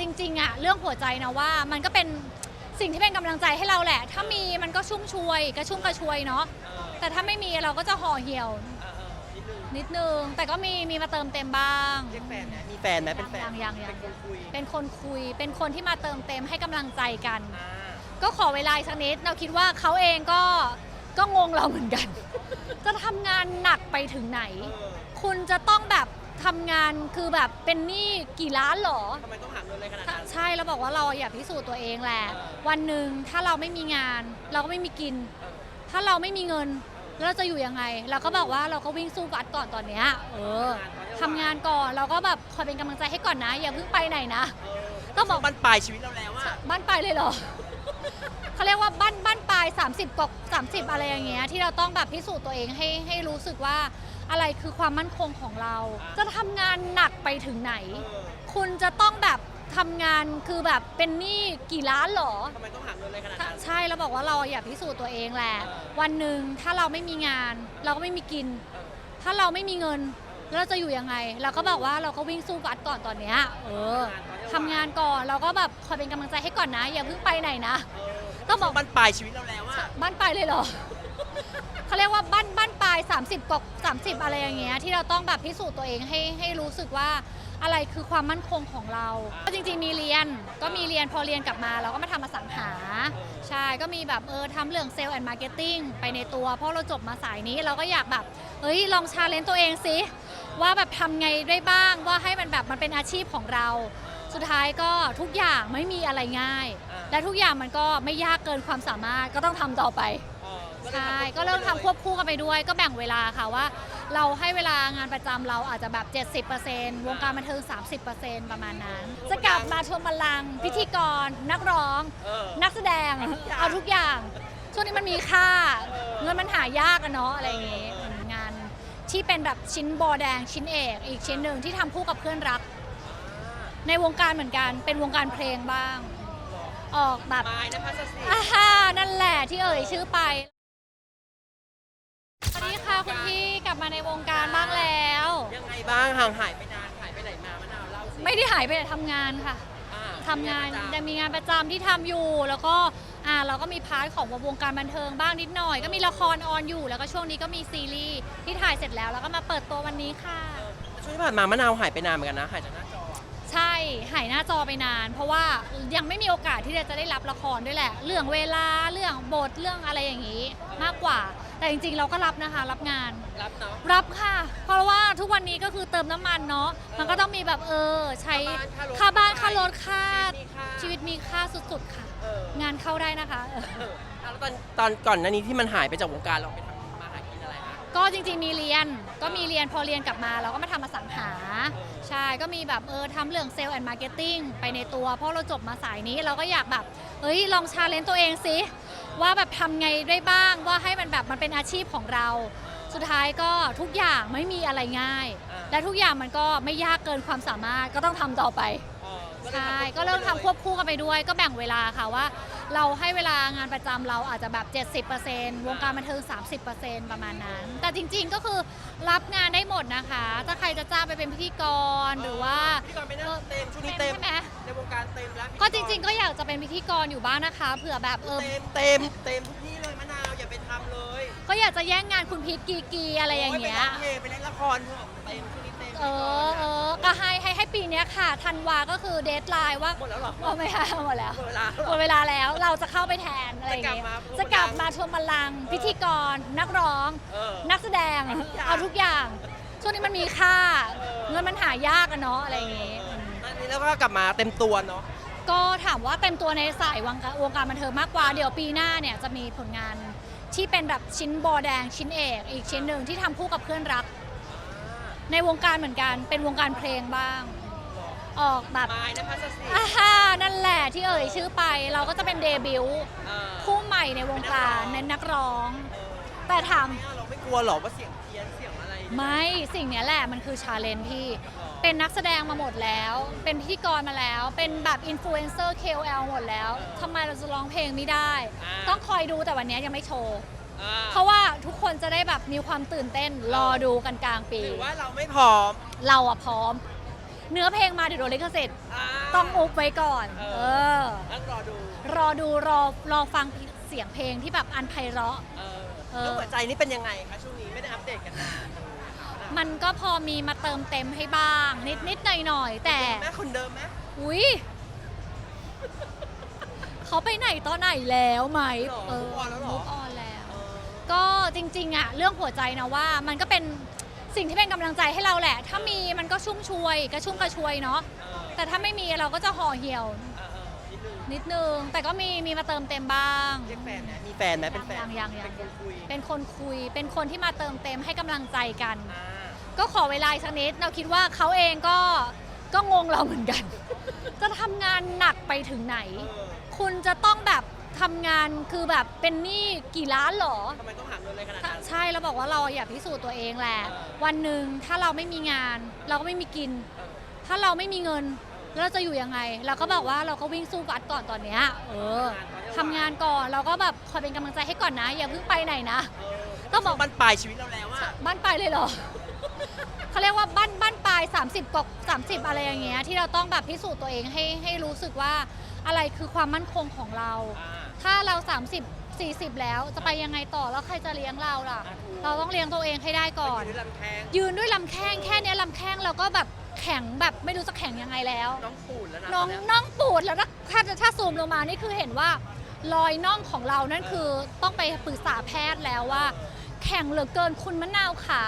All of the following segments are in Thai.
จริงๆอะเรื่องหัวใจนะว่ามันก็เป็นสิ่งที่เป็นกำลังใจให้เราแหละ ถ้ามีมันก็ชุ่มชวยกระชุ่มกระชวยเนาะเออแต่ถ้าไม่มีเราก็จะห่อเหี่ยวเออเออนิดนึงนิดนึง แต่ก็มีมีมาเติมเต็มบ้างเรียกแฟนไหมมีแฟนไหมเป็นแฟนยังยังยังเป็นคนคุยเป็นคนคุย เป็นคนที่มาเติมเต็มให้กำลังใจกัน อ่าก็ขอเวลาอีกสักนิด เราคิดว่าเขาเองก็ก็งงเราเหมือนกัน จะทำงานหนักไปถึงไหน เออคุณจะต้องแบบ ทำงานคือแบบเป็นหนี้กี่ล้านหรอ ทำไมต้องหาเงินอะไรขนาดถ้านั้น ใช่เราบอกว่าเราอยากพิสูจน์ตัวเองแหละ เออ วันหนึ่งถ้าเราไม่มีงาน เราก็ไม่มีกิน เออถ้าเราไม่มีเงินแล้วเราจะอยู่ยังไง เราก็บอกว่าเราก็วิ่งสู้กัดก่อนตอนเนี้ยเออทำงานก่อนเราก็แบบคอยเป็นกำลังใจให้ก่อนนะ อย่าเพิ่งไปไหนนะ เออต้องบอกมันปลายชีวิตเราแล้วอะบ้านปลายเลยเหรอ เขาเรียกว่าบ้านบ้านปลาย 30กก30 อะไรอย่างเงี้ยที่เราต้องแบบพิสูจน์ตัวเองให้ให้รู้สึกว่า อะไรคือความมั่นคงของเรา จะทำงานหนักไปถึงไหนเออคุณจะต้องแบบทำงานคือแบบเป็นหนี้กี่ล้านหรอ ทำไมต้องหาเงินอะไรขนาดถ้านั้น ใช่เราบอกว่าเราอยากพิสูจน์ตัวเองแหละ เออ วันหนึ่งถ้าเราไม่มีงาน เราก็ไม่มีกิน เออถ้าเราไม่มีเงินแล้วเราจะอยู่ยังไง เราก็บอกว่าเราก็วิ่งสู้กัดก่อนตอนเนี้ยเออทำงานก่อนเราก็แบบคอยเป็นกำลังใจให้ก่อนนะ อย่าเพิ่งไปไหนนะ เออต้องบอกมันปลายชีวิตเราแล้วอะบ้านปลายเลยเหรอ เขาเรียกว่าบ้านบ้านปลา ย 30กก30 อะไรอย่างเงี้ยที่เราต้องแบบพิสูจน์ตัวเองให้ให้รู้สึกว่าอะไรคือความมั่นคงของเรา ก็จริงๆมีเรียนก็มีเรียนพอเรียนกลับมาเราก็มาทำมาสังหา ใช่ก็มีแบบเออทำเรื่องเซลล์แอนด์มาร์เก็ตติ้งไปในตัว เพราะเราจบมาสายนี้เราก็อยากแบบเฮ้ยลองชาเลนจ์ตัวเองสิว่าแบบทำไงได้บ้างว่าให้มันแบบมันเป็นอาชีพของเรา สุดท้ายก็ทุกอย่างไม่มีอะไรง่าย และทุกอย่างมันก็ไม่ยากเกินความสามารถก็ต้องทำต่อไป ใช่ก็เริ่มทำควบคู่กันไปด้วย ก็แบ่งเวลาค่ะว่า เราให้เวลางานประจำเราอาจจะแบบ 70%วงการบันเทิง 30%ประมาณนั้น จะกลับมาทวงบัลลังก์พิธีกร นักร้อง เออ นักแสดงเอาทุกอย่าง ช่วงนี้มันมีค่า เงินมันหายากอะเนาะอะไรอย่างงี้อืมงานที่เป็นแบบชิ้นบอแดงชิ้นเอก อีกชิ้นหนึ่งที่ทำคู่กับเพื่อนรัก ในวงการเหมือนกัน เป็นวงการเพลงบ้าง ออกแบบไม้นภัสสิ อาฮานั่นแหละที่เอ่ยชื่อไป สวัสดีค่ะคุณพี่กลั บมาในวงการบ้างแล้ว ยังไงบ้างห่างหายไปนานหายไปไหนมามะนาวเล่าสิไม่ได้หายไปไหนทำงานค่ะ อ่ทำงานประจำยังมีงานประจำที่ทำอยู่ แล้วก็อ่าเราก็มีพาร์ทของวงการบันเทิงบ้างนิดหน่อย ก็มีละครออนอยู่ แล้วก็ช่วงนี้ก็มีซีรีส์ที่ถ่ายเสร็จแล้ว แล้วก็มาเปิดตัววันนี้ค่ะ เออช่วงที่ผ่านมามะนาวหายไปนานเหมือนกันนะหายจากหน้าจออะใช่ หายหน้าจอไปนาน เพราะว่ายังไม่มีโอกาสที่จะได้รับละครด้วยแหละ เรื่องเวลา เรื่องบท เรื่องอะไรอย่างนี้ มากกว่า แต่จริงๆ เราก็รับนะคะ รับงาน รับเนาะ รับค่ะ เพราะว่าทุกวันนี้ก็คือเติมน้ำมันเนาะ มันก็ต้องมีแบบเออ ใช้ค่าค่าบ้าบ้านนค่าค่ารรถถค่าชีชีวิวิตตมีมีค่าค่าสุดๆค่ะ เออ งานเข้าได้นะคะเออเอออะแล้วตอนตอนก่อนหน้านี้ที่มันหายไปจากวงการเราไปทำมาหากินอะไรคะ ก็จริงๆมีเรียน ก็มีเรียนพอเรียนกลับมาเราก็มาทำมาสังหา ใช่ ก็มีแบบเออทำเรื่องเซลล์แอนด์มาร์เก็ตติ้งไปในตัว เพราะเราจบมาสายนี้เราก็อยากแบบ เฮ้ย ลองชาเลนจ์ตัวเองสิ ว่าแบบทำไงได้บ้างว่าให้มันแบบมันเป็นอาชีพของเรา สุดท้ายก็ทุกอย่างไม่มีอะไรง่าย และทุกอย่างมันก็ไม่ยากเกินความสามารถก็ต้องทำต่อไปเออใช่ ก็เริ่มทำควบคู่กันไปด้วย ก็แบ่งเวลาค่ะว่า เราให้เวลางานประจำเราอาจจะแบบ 70%วงการบันเทิง 30%ประมาณนั้น แต่จริงๆก็คือรับงานได้หมดนะคะ ถ้าใครจะจ้างไปเป็นพิธีกรหรือว่าพิธีกรไม่น่าเต็มช่วงนี้เต็เต็มมใช่ไหมในวงการเต็มแล้วก็จริง ๆ ก็อยากจะเป็นพิธีกรอยู่บ้างนะคะเผื่อแบบเออ เต็มเต็มเต็มทุกที่เลยมะนาวอย่าไปทำเลยก็อยากจะแย่งงานคุณพีทกีกีอะไรอย่างเงี้ย โไปร้องเพลงไปเล่นละครเถอะเต็มช่วงนี้ เต็มเออเออก็ให้ให้ให้ปีเนี้ยค่ะธันวาก็คือเดทไลน์ว่าหมดแล้วเหรอโอ้ไม่ค่ะหมดแล้วหมดเวลาหมดเวลาแล้วเราจะเข้าไปแทนอะไรอย่างเงี้ยจะจะกกลัลับบมามาทวงบัลลังก์พิธีกร นักร้อง เออนักแสดงเอาทุกอย่างเอาทุกอย่างช่วงนี้มันมีค่าเออ เงินมันหายากอะเนาะอะไรอย่างงี้อืมตอนนี้แล้วก็กลับมาเต็มตัวเนาะ ก็ถามว่าเต็มตัวในสายวงการวงการบันเทิงมากกว่า เดี๋ยวปีหน้าเนี่ยจะมีผลงานที่เป็นแบบชิ้นบอแดงชิ้นเอก อีกชิ้นหนึ่งที่ทำคู่กับเพื่อนรัก ในวงการเหมือนกัน เป็นวงการเพลงบ้าง ออกแบบไม้นภัสสิอาฮานั่นแหละที่เอ่ยชื่อไป เราก็จะเป็นเดบิวต์เออคู่ใหม่ในวงการเน้นนักร้องเออแต่ถาม เราไม่กลัวหรอกว่าเสียงเพี้ยนเสียงอะไรไม่สิ่งเนี้ยแหละมันคือชาเลนจ์ที่เป็นนักแสดงมาหมดแล้ว เป็นพิธีกรมาแล้ว เป็นแบบอินฟลูเอนเซอร์ KOL หมดแล้วทำไมเราจะร้องเพลงไม่ได้ ต้องคอยดูแต่วันเนี้ยยังไม่โชว์ อ่าเพราะว่าทุกคนจะได้แบบมีความตื่นเต้นรอดูกันกลางปี หรือว่าเราไม่พร้อมเราอะพร้อม เนื้อเพลงมาเดี๋ยวโดนลิขสิทธิ์อ่าต้องอุบไว้ก่อน เออ เออแล้วรอดูรอดูรอรอฟังเสียงเพลงที่แบบอันไพเราะ เออเออ แล้วหัวใจนี่เป็นยังไงคะช่วงนี้ไม่ได้อัปเดตกันนานมันก็พอมีมาเติมเต็มให้บ้าง นิดนิดหน่อยหน่อยๆ แต่แม่คนเดิมไหม อุ้ยเขาไปไหนตอนไหนแล้วไหมหรอเออ move on แล้วเหรอ move on แล้วเออ ก็จริงๆอะเรื่องหัวใจนะว่า มันก็เป็นสิ่งที่เป็นกำลังใจให้เราแหละ ถ้ามีมันก็ชุ่มชวยกระชุ่มกระชวยเนาะเออแต่ถ้าไม่มีเราก็จะห่อเหี่ยวเออเออนิดนึงนิดนึง แต่ก็มีมีมาเติมเต็มบ้าง เรียกแฟนไหมมีแฟนไหมเป็นแฟนยังยังยัง เป็นคนคุยเป็นคนคุยเป็นคนที่มาเติมเต็มให้กำลังใจกัน อ่าก็ขอเวลาอีกสักนิดเราคิดว่าเขาเองก็ก็งงเราเหมือนกัน จะทำงานหนักไปถึงไหน เออคุณจะต้องแบบ ทำงานคือแบบเป็นหนี้กี่ล้านเหรอ ทำไมต้องหาเงินอะไรขนาดถ้านั้น ใช่เราบอกว่าเราอยากพิสูจน์ตัวเองแหละเออวันหนึ่งถ้าเราไม่มีงาน เราก็ไม่มีกินเออถ้าเราไม่มีเงินแล้วเราจะอยู่ยังไง เราก็บอกว่าเราก็วิ่งสู้กัดก่อนตอนเนี้ยเออทำงานก่อนเราก็แบบคอยเป็นกำลังใจให้ก่อนนะ อย่าเพิ่งไปไหนนะเออต้องบอกมันปลายชีวิตเราแล้วอะบ้านปลายเลยเหรอ เขาเรียกว่าบ้านบ้านปลาย 30กว่า30 อะไรอย่างเงี้ยที่เราต้องแบบพิสูจน์ตัวเองให้ให้รู้สึกว่าอะไรคือความมั่นคงของเรา อ่า ถ้าเรา 30 40 แล้วจะไปยังไงต่อแล้วใครจะเลี้ยงเราล่ะอะถูกเราต้องเลี้ยงตัวเองให้ได้ก่อนไปยืนด้วยลำแข้งยืนด้วยลำแข้งแค่เนี้ยลำแข้งเราก็แบบแข็งแบบไม่รู้จะแข็งยังไงแล้ว น้องปูนแล้วนะน้องตเยน้องปูดแล้วถ้าถ้าถ้าซูมลงมานี่คือเห็นว่ารอยน่องของเรานั่นคือต้องไปปรึกษาแพทย์แล้วว่า แข็งเหลือเกินคุณมะนาวขา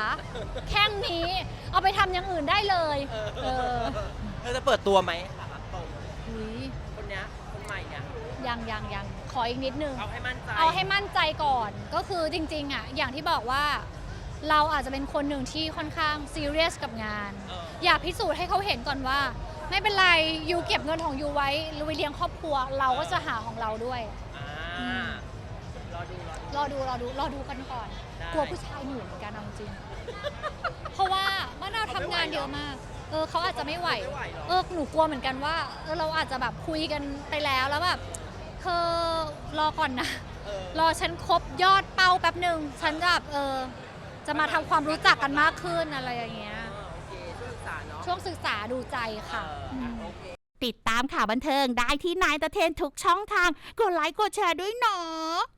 แข้งนี้ เอาไปทำอย่างอื่นได้เลยเออเออเธอจะเปิดตัวไหมถามตรงอุ๊ยคนเนี้ยคนใหม่เนี่ยยังยังยัง ขออีกนิดนึง เอาให้มั่นใจ เอาให้มั่นใจก่อนก็คือจริงๆอะอย่างที่บอกว่า เราอาจจะเป็นคนหนึ่งที่ค่อนข้างซีเรียสกับงาน เอออยากพิสูจน์ให้เขาเห็นก่อนว่า ไม่เป็นไรยูเก็บเงินของยูไว้ลุยเลี้ยงครอบครัว เราก็จะหาของเราด้วย อ่ารอดูรอดู รอดูรอดูรอดูกันก่อน ได้ กลัวผู้ชายหนูเหมือนกันเอาจริง เพราะว่ามะนาวทำงานเยอะมาก เออเขาอาจจะไม่ไหว ไม่ไหวหรอ เออหนูกลัวเหมือนกันว่าเออเราอาจจะแบบคุยกันไปแล้วแล้วแบบเธอรอก่อนนะเออรอฉันครบยอดเป้าแป๊บหนึ่งฉันจะแบบเออจะมาทำความรู้จักกันมากขึ้นอะไรอย่างเงี้ยอ่าโอเคช่วยศึกษาเนาะช่วงศึกษาดูใจค่ะ เอออะมโอเค ติดตามข่าวบันเทิงได้ที่นายตะเทนทุกช่องทาง กดไลค์กดแชร์ด้วยเนาะ